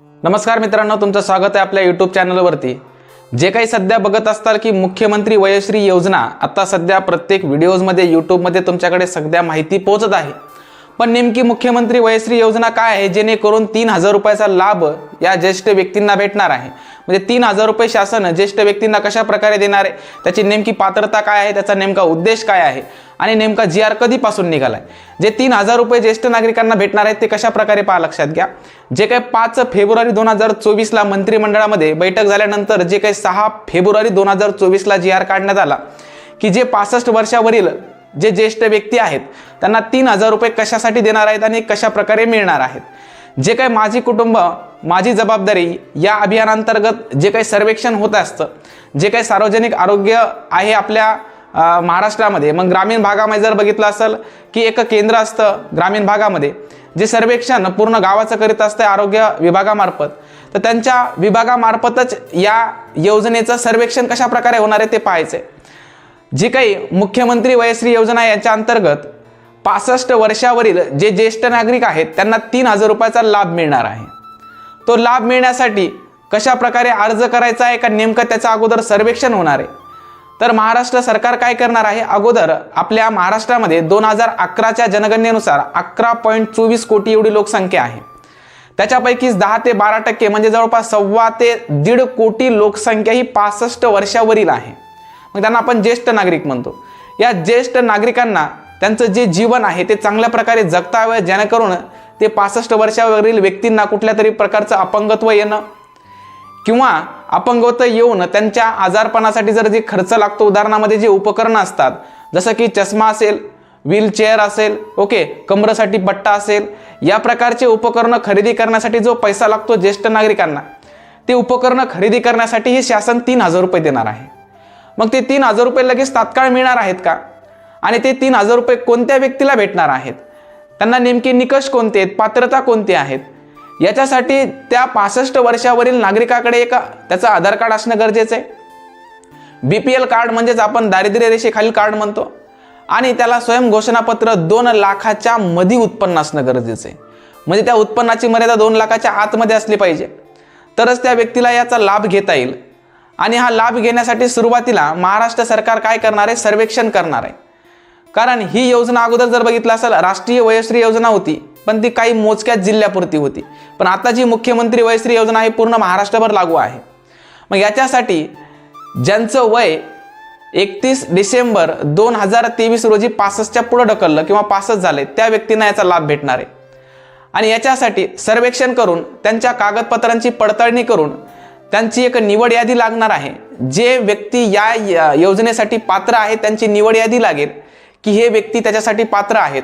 नमस्कार मित्रांनो तुमचं स्वागत आहे आपल्या यूट्यूब चॅनलवरती जे काही सध्या बघत असताल की मुख्यमंत्री वयश्री योजना आता सध्या प्रत्येक व्हिडिओजमध्ये यूट्यूबमध्ये तुमच्याकडे सध्या माहिती पोहोचत आहे. पण नेमकी मुख्यमंत्री वयश्री योजना काय आहे? जेणेकरून तीन हजार रुपयाचा लाभ या ज्येष्ठ व्यक्तींना भेटणार आहे. म्हणजे तीन हजार रुपये शासन ज्येष्ठ व्यक्तींना कशा प्रकारे देणार आहे? त्याची नेमकी पात्रता काय आहे? त्याचा नेमका उद्देश काय आहे? आणि नेमका जी आर कधीपासून निघालाय? जे तीन हजार रुपये ज्येष्ठ नागरिकांना भेटणार आहेत ते कशा प्रकारे पहा लक्षात घ्या. जे काही पाच फेब्रुवारी दोन हजार चोवीसला मंत्रिमंडळामध्ये बैठक झाल्यानंतर जे काही सहा फेब्रुवारी दोन हजार चोवीसला जी आर काढण्यात आला की जे पासष्ट वर्षावरील जे ज्येष्ठ व्यक्ती आहेत त्यांना तीन हजार रुपये कशासाठी देणार आहेत आणि कशा प्रकारे मिळणार आहेत? जे काही माझी कुटुंब माझी जबाबदारी या अभियानांतर्गत जे काही सर्वेक्षण होत असतं जे काही सार्वजनिक आरोग्य आहे आपल्या महाराष्ट्रामध्ये मग ग्रामीण भागामध्ये जर बघितलं असेल की एक केंद्र असतं ग्रामीण भागामध्ये जे सर्वेक्षण पूर्ण गावाचं करीत असतं आरोग्य विभागामार्फत तर त्यांच्या विभागामार्फतच या योजनेचं सर्वेक्षण कशा प्रकारे होणार आहे ते पाहायचं आहे जी काही मुख्यमंत्री वयश्री योजना याच्या अंतर्गत पासष्ट वर्षावरील जे ज्येष्ठ नागरिक आहेत त्यांना तीन हजार रुपयाचा लाभ मिळणार आहे. तो लाभ मिळण्यासाठी कशा प्रकारे अर्ज करायचा आहे का नेमकं त्याचं अगोदर सर्वेक्षण होणार आहे. तर महाराष्ट्र सरकार काय करणार आहे अगोदर आपल्या महाराष्ट्रामध्ये दोन हजार अकराच्या जनगणनेनुसार अकरा पॉईंट चोवीस कोटी एवढी लोकसंख्या आहे. त्याच्यापैकीच दहा ते बारा टक्के म्हणजे जवळपास सव्वा ते दीड कोटी लोकसंख्या ही पासष्ट वर्षावरील आहे. मग त्यांना आपण ज्येष्ठ नागरिक म्हणतो. या ज्येष्ठ नागरिकांना त्यांचं जे जीवन आहे ते चांगल्या प्रकारे जगता यावं जेणेकरून ते पासष्ट वर्षावरील व्यक्तींना कुठल्या तरी प्रकारचं अपंगत्व येणं किंवा अपंगत्व येऊन त्यांच्या आजारपणासाठी जर जे खर्च लागतो उदाहरणामध्ये जे उपकरणं असतात जसं की चष्मा असेल व्हीलचेअर असेल ओके कमरेसाठी पट्टा असेल या प्रकारचे उपकरणं खरेदी करण्यासाठी जो पैसा लागतो ज्येष्ठ नागरिकांना ते उपकरणं खरेदी करण्यासाठी हे शासन तीन हजार रुपये देणार आहे. मग ते तीन हजार रुपये लगेच तात्काळ मिळणार आहेत का? आणि ते तीन हजार रुपये कोणत्या व्यक्तीला भेटणार आहेत? त्यांना नेमके निकष कोणते आहेत? पात्रता कोणती आहेत? याच्यासाठी त्या पासष्ट वर्षावरील नागरिकाकडे एका त्याचं आधार कार्ड असणं गरजेचं आहे. बी पी एल कार्ड म्हणजेच आपण दारिद्र्य रेषेखालील कार्ड म्हणतो. आणि त्याला स्वयं घोषणापत्र दोन लाखाच्या मधी उत्पन्न असणं गरजेचं आहे. म्हणजे त्या उत्पन्नाची मर्यादा दोन लाखाच्या आतमध्ये असली पाहिजे. तरच त्या व्यक्तीला याचा लाभ घेता येईल. आणि हा लाभ घेण्यासाठी सुरुवातीला महाराष्ट्र सरकार काय करणार आहे? सर्वेक्षण करणार आहे. कारण ही योजना अगोदर जर बघितलं असेल राष्ट्रीय वयश्री योजना होती पण ती काही मोजक्याच जिल्ह्यापुरती होती. पण आता जी मुख्यमंत्री वयश्री योजना आहे पूर्ण महाराष्ट्रभर लागू आहे. मग याच्यासाठी ज्यांचं वय एकतीस डिसेंबर दोन हजार तेवीस रोजी पासष्टच्या पुढं ढकललं किंवा पासष्ट झाले त्या व्यक्तींना याचा लाभ भेटणार आहे. आणि याच्यासाठी सर्वेक्षण करून त्यांच्या कागदपत्रांची पडताळणी करून त्यांची एक निवड यादी लागणार आहे. जे व्यक्ती या योजनेसाठी पात्र आहे त्यांची निवड यादी लागेल की हे व्यक्ती त्याच्यासाठी पात्र आहेत.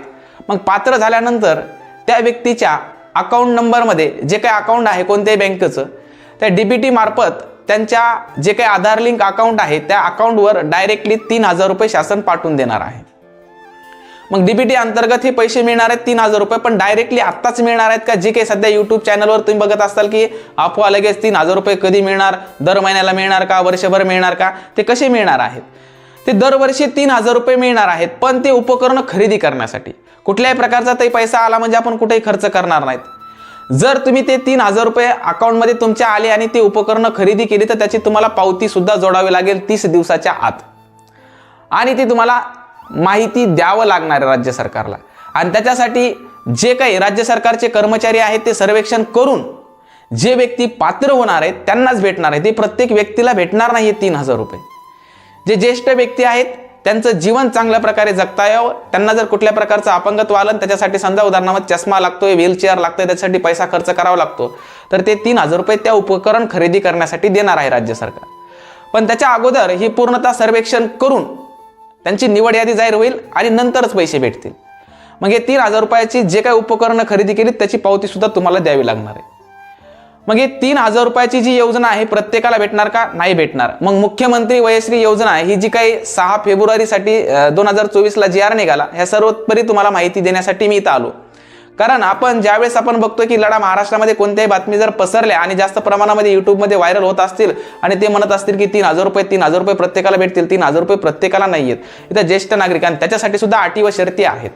मग पात्र झाल्यानंतर त्या व्यक्तीच्या अकाउंट नंबरमध्ये जे काही अकाउंट आहे कोणत्याही बँकेचं त्या डी बी टी मार्फत त्यांच्या जे काही आधार लिंक अकाउंट आहे त्या अकाउंटवर डायरेक्टली तीन हजार रुपये शासन पाठवून देणार आहे. मग डीबीटी अंतर्गत हे पैसे मिळणार आहेत तीन हजार रुपये. पण डायरेक्टली आत्ताच मिळणार आहेत का? जे काही सध्या युट्यूब चॅनलवर तुम्ही बघत असाल की अफवा लगेच तीन हजार रुपये कधी मिळणार? दर महिन्याला मिळणार का? वर्षभर मिळणार का? ते कसे मिळणार आहेत? ते दरवर्षी तीन हजार रुपये मिळणार आहेत पण ते उपकरणं खरेदी करण्यासाठी. कुठल्याही प्रकारचा ते पैसा आला म्हणजे आपण कुठेही खर्च करणार नाहीत. जर तुम्ही ते तीन हजार रुपये अकाउंटमध्ये तुमच्या आले आणि ते उपकरणं खरेदी केली तर त्याची तुम्हाला पावती सुद्धा जोडावी लागेल तीस दिवसाच्या आत. आणि ती तुम्हाला माहिती द्यावं लागणार आहे राज्य सरकारला. आणि त्याच्यासाठी जे काही राज्य सरकारचे कर्मचारी आहेत ते सर्वेक्षण करून जे व्यक्ती पात्र होणार आहेत त्यांनाच भेटणार आहे. ते प्रत्येक व्यक्तीला भेटणार नाही तीन हजार रुपये. जे ज्येष्ठ व्यक्ती आहेत त्यांचं जीवन चांगल्या प्रकारे जगता यावं. त्यांना जर कुठल्या प्रकारचं अपंगत्व आलं आणि त्याच्यासाठी समजा उदाहरणार्थ चष्मा लागतोय व्हीलचेअर लागतोय त्याच्यासाठी पैसा खर्च करावा लागतो तर ते तीन हजार रुपये त्या उपकरण खरेदी करण्यासाठी देणार आहे राज्य सरकार. पण त्याच्या अगोदर ही पूर्णतः सर्वेक्षण करून त्यांची निवड यादी जाहीर होईल आणि नंतरच पैसे भेटतील. मग हे तीन हजार रुपयाची जे काही उपकरणं खरेदी केली त्याची पावती सुद्धा तुम्हाला द्यावी लागणार आहे. मग ही तीन हजार रुपयाची जी योजना आहे प्रत्येकाला भेटणार का? नाही भेटणार. मग मुख्यमंत्री वयश्री योजना ही जी काही सहा फेब्रुवारीसाठी दोन हजार चोवीसला जी आर निघाला ह्या सर्वोपरी तुम्हाला माहिती देण्यासाठी मी इथं आलो. कारण आपण ज्यावेळेस आपण बघतो की लढा महाराष्ट्रामध्ये कोणत्याही बातमी जर पसरल्या आणि जास्त प्रमाणामध्ये युट्यूबमध्ये व्हायरल होत असतील आणि ते म्हणत असतील की तीन हजार रुपये तीन हजार रुपये प्रत्येकाला भेटतील तीन हजार रुपये प्रत्येकाला नाही आहेत इथं ज्येष्ठ नागरिक आणि त्याच्यासाठी सुद्धा अटी व शर्ती आहेत.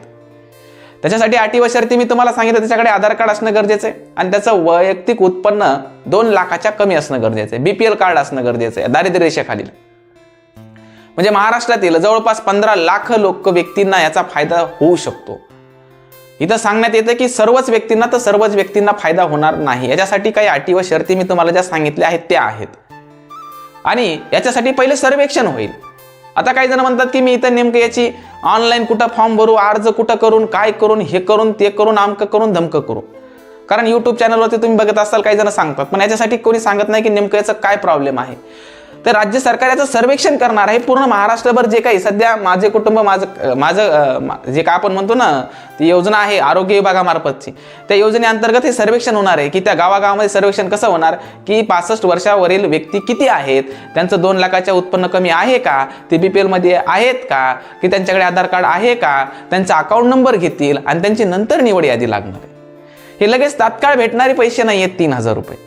त्याच्यासाठी अटी व शर्ती मी तुम्हाला सांगितलं त्याच्याकडे आधार कार्ड असणं गरजेचं आहे आणि त्याचं वैयक्तिक उत्पन्न दोन लाखाच्या कमी असणं गरजेचं आहे. बीपीएल कार्ड असणं गरजेचं आहे दारिद्र्य रेषेखालील. म्हणजे महाराष्ट्रातील जवळपास पंधरा लाख लोक व्यक्तींना याचा फायदा होऊ शकतो. इथं सांगण्यात येतं की सर्वच व्यक्तींना तर सर्वच व्यक्तींना फायदा होणार नाही. याच्यासाठी काही अटी व शर्ती मी तुम्हाला ज्या सांगितल्या आहेत त्या आहेत. आणि याच्यासाठी पहिले सर्वेक्षण होईल. आता काही जण म्हणतात की मी इथं नेमकं याची ऑनलाईन कुठं फॉर्म भरू अर्ज कुठं करून काय करून हे करून ते करून आमकं करून धमकं करू. कारण यूट्यूब चॅनलवरती तुम्ही बघत असाल काही जण सांगतात. पण याच्यासाठी कोणी सांगत नाही की नेमकं याचं काय प्रॉब्लेम आहे. तर राज्य सरकार याचं सर्वेक्षण करणार आहे. पूर्ण महाराष्ट्रभर जे काही सध्या माझे कुटुंब माझं माझं जे का आपण म्हणतो ना ती योजना आहे आरोग्य विभागामार्फतची. त्या योजनेअंतर्गत हे सर्वेक्षण होणार आहे की त्या गावागावामध्ये सर्वेक्षण कसं होणार? की पासष्ट वर्षावरील व्यक्ती किती आहेत? त्यांचं दोन लाखाच्या उत्पन्न कमी आहे का? ते बी पी एलमध्ये आहेत का? की त्यांच्याकडे आधार कार्ड आहे का? त्यांचा अकाउंट नंबर घेतील आणि त्यांची नंतर निवड यादी लागणार आहे. हे लगेच तात्काळ भेटणारे पैसे नाही आहेत तीन हजार रुपये.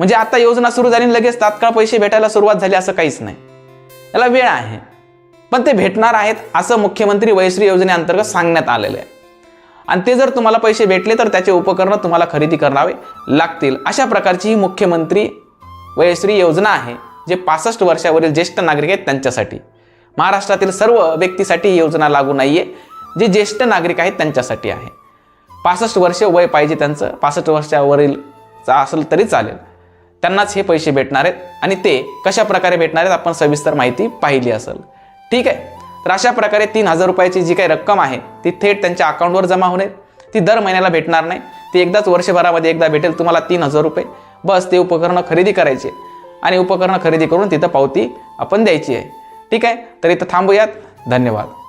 म्हणजे आता योजना सुरू झाली आणि लगेच तात्काळ पैसे भेटायला सुरुवात झाली असं काहीच नाही. याला वेळ आहे. पण ते भेटणार आहेत असं मुख्यमंत्री वयश्री योजनेअंतर्गत सांगण्यात आलेलं आहे. आणि ते जर तुम्हाला पैसे भेटले तर त्याचे उपकरणं तुम्हाला खरेदी करावे लागतील. अशा प्रकारची ही मुख्यमंत्री वयश्री योजना आहे जे पासष्ट वर्षावरील ज्येष्ठ नागरिक आहेत त्यांच्यासाठी. महाराष्ट्रातील सर्व व्यक्तीसाठी ही योजना लागू नाही आहे जे ज्येष्ठ नागरिक आहेत त्यांच्यासाठी आहे. पासष्ट वर्ष वय पाहिजे त्यांचं. पासष्ट वर्षावरील असेल तरी चालेल. त्यांनाच हे पैसे भेटणार आहेत आणि ते कशा प्रकारे भेटणार आहेत आपण सविस्तर माहिती पाहिली असेल. ठीक आहे? तर अशा प्रकारे तीन हजार रुपयाची जी काही रक्कम आहे ती थेट त्यांच्या अकाउंटवर जमा होणे ती दर महिन्याला भेटणार नाही. ती एकदाच वर्षभरामध्ये एकदा भेटेल तुम्हाला तीन हजार रुपये. बस ते उपकरणं खरेदी करायचे आणि उपकरणं खरेदी करून तिथं पावती आपण द्यायची आहे. ठीक आहे? तर इथं थांबूयात. धन्यवाद.